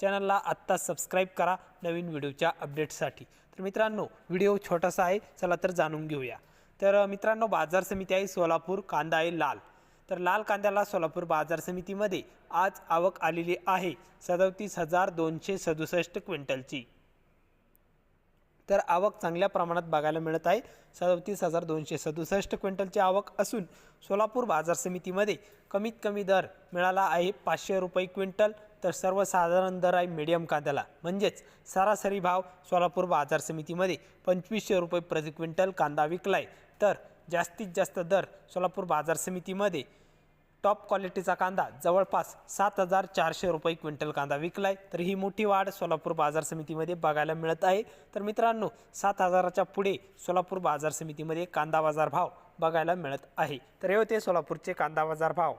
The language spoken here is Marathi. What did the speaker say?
चॅनलला आत्ता सबस्क्राईब करा नवीन व्हिडिओच्या अपडेटसाठी तर मित्रांनो व्हिडिओ छोटासा आहे चला तर जाणून घेऊया. तर मित्रांनो बाजार समिती आहे सोलापूर कांदा आहे लाल. तर लाल कांद्याला सोलापूर बाजार समितीमध्ये आज आवक आलेली आहे सदतीस हजार दोनशे सदुसष्ट क्विंटलची. तर आवक चांगल्या प्रमाणात बघायला मिळत आहे. सदतीस हजार दोनशे सदुसष्ट क्विंटलची आवक असून सोलापूर बाजार समितीमध्ये कमीत कमी दर मिळाला आहे पाचशे रुपये क्विंटल. तर सर्वसाधारण दर आहे मिडियम कांद्याला. म्हणजेच सरासरी भाव सोलापूर बाजार समितीमध्ये पंचवीसशे रुपये प्रति क्विंटल कांदा विकलाय. तर जास्तीत जास्त दर सोलापूर बाजार समितीमध्ये टॉप क्वालिटीचा कांदा जवळपास सात हजार चारशे रुपये क्विंटल कांदा विकलाय. तर ही मोठी वाढ सोलापूर बाजार समितीमध्ये बघायला मिळत आहे. तर मित्रांनो सात हजाराच्या पुढे सोलापूर बाजार समितीमध्ये कांदा बाजार भाव बघायला मिळत आहे. तर हे होते सोलापूरचे कांदा बाजार भाव.